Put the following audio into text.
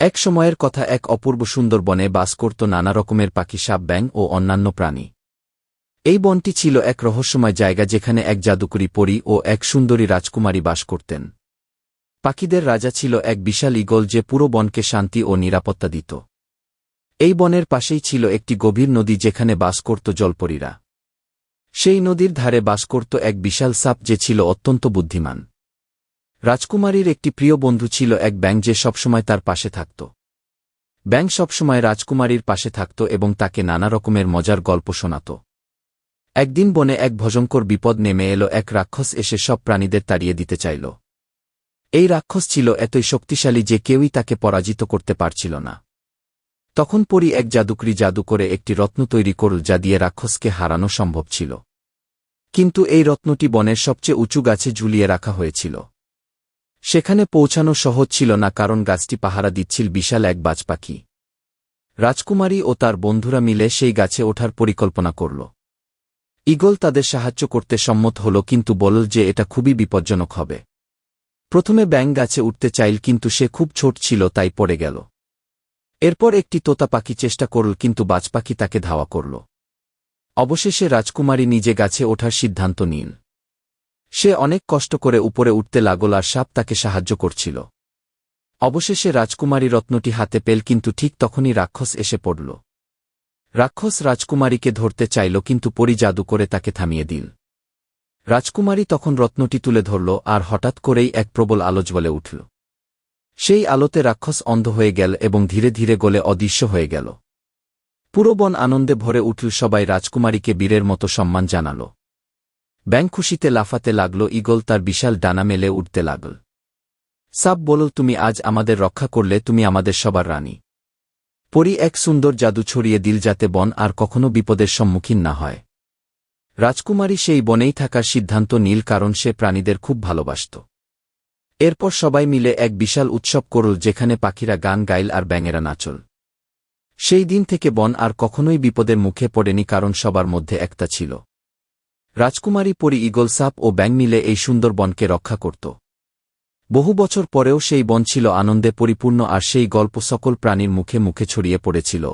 এক সময়ের কথা এক অপূর্ব সুন্দর বনে বাস করত নানা রকমের পাখি সাপ ব্যাং ও অন্যান্য প্রাণী। এই বনটি ছিল এক রহস্যময় জায়গা যেখানে এক জাদুকরী পরী ও এক সুন্দরী রাজকুমারী বাস করতেন। পাখিদের রাজা ছিল এক বিশাল ইগল যে পুরো বনকে শান্তি ও নিরাপত্তা দিত। এই বনের পাশেই ছিল একটি গভীর নদী যেখানে বাস করত জলপরীরা। সেই নদীর ধারে বাস করত এক বিশাল সাপ যে ছিল অত্যন্ত বুদ্ধিমান। রাজকুমারীর একটি প্রিয় বন্ধু ছিল এক ব্যাং যে সবসময় তার পাশে থাকত। ব্যাং সবসময় রাজকুমারীর পাশে থাকত এবং তাকে নানা রকমের মজার গল্প শোনাত। একদিন বনে এক ভজঙ্কর বিপদ নেমে এলো, এক রাক্ষস এসে সব প্রাণীদের তাড়িয়ে দিতে চাইল। এই রাক্ষস ছিল এতই শক্তিশালী যে কেউই তাকে পরাজিত করতে পারছিল না। তখন পরি এক জাদুকরি জাদু করে একটি রত্ন তৈরি করল, যা দিয়ে রাক্ষসকে হারানো সম্ভব ছিল। কিন্তু এই রত্নটি বনের সবচেয়ে উঁচু গাছে ঝুলিয়ে রাখা হয়েছিল। সেখানে পৌঁছানো সহজ ছিল না কারণ গাছটি পাহারা দিচ্ছিল বিশাল এক বাজ পাখি রাজকুমারী ও তার বন্ধুরা মিলে সেই গাছে ওঠার পরিকল্পনা করল। ইগল তাদের সাহায্য করতে সম্মত হল, কিন্তু বলল যে এটা খুবই বিপজ্জনক হবে। প্রথমে ব্যাং গাছে উঠতে চাইল, কিন্তু সে খুব ছোট ছিল, তাই পড়ে গেল। এরপর একটি তোতা পাখি চেষ্টা করল, কিন্তু বাজ পাখি তাকে ধাওয়া করল। অবশেষে রাজকুমারী নিজে গাছে ওঠার সিদ্ধান্ত নিল। সে অনেক কষ্ট করে উপরে উঠতে লাগল আর সাপ তাকে সাহায্য করছিল। অবশেষে রাজকুমারী রত্নটি হাতে পেল কিন্তু ঠিক তখনই রাক্ষস এসে পড়ল। রাক্ষস রাজকুমারীকে ধরতে চাইল কিন্তু পরি জাদু করে তাকে থামিয়ে দিল। রাজকুমারী তখন রত্নটি তুলে ধরল আর হঠাৎ করেই এক প্রবল আলোচ বলে উঠল। সেই আলোতে রাক্ষস অন্ধ হয়ে গেল এবং ধীরে ধীরে গলে অদৃশ্য হয়ে গেল। পুরো বন আনন্দে ভরে উঠল সবাই রাজকুমারীকে বীরের মতো সম্মান জানাল। ব্যাং খুশিতে লাফাতে লাগল ইগল তার বিশাল ডানা মেলে উঠতে লাগল। সাব বলল, তুমি আজ আমাদের রক্ষা করলে, তুমি আমাদের সবার রানী। পরি এক সুন্দর জাদু ছড়িয়ে দিল যাতে বন আর কখনো বিপদের সম্মুখীন না হয়। রাজকুমারী সেই বনেই থাকার সিদ্ধান্ত নীল, কারণ সে প্রাণীদের খুব ভালোবাসত। এরপর সবাই মিলে এক বিশাল উৎসব করল, যেখানে পাখিরা গান, গাইল আর ব্যাঙেরা নাচল। সেই দিন থেকে বন আর কখনোই বিপদের মুখে পড়েনি, কারণ সবার মধ্যে একটা ছিল। রাজকুমারী পরি ইগলসাপ ও ব্যাং মিলে এই সুন্দর বনকে রক্ষা করত। বহু বছর পরেও সেই বন ছিল আনন্দে পরিপূর্ণ আর সেই গল্প সকল প্রাণীর মুখে মুখে ছড়িয়ে পড়েছিল।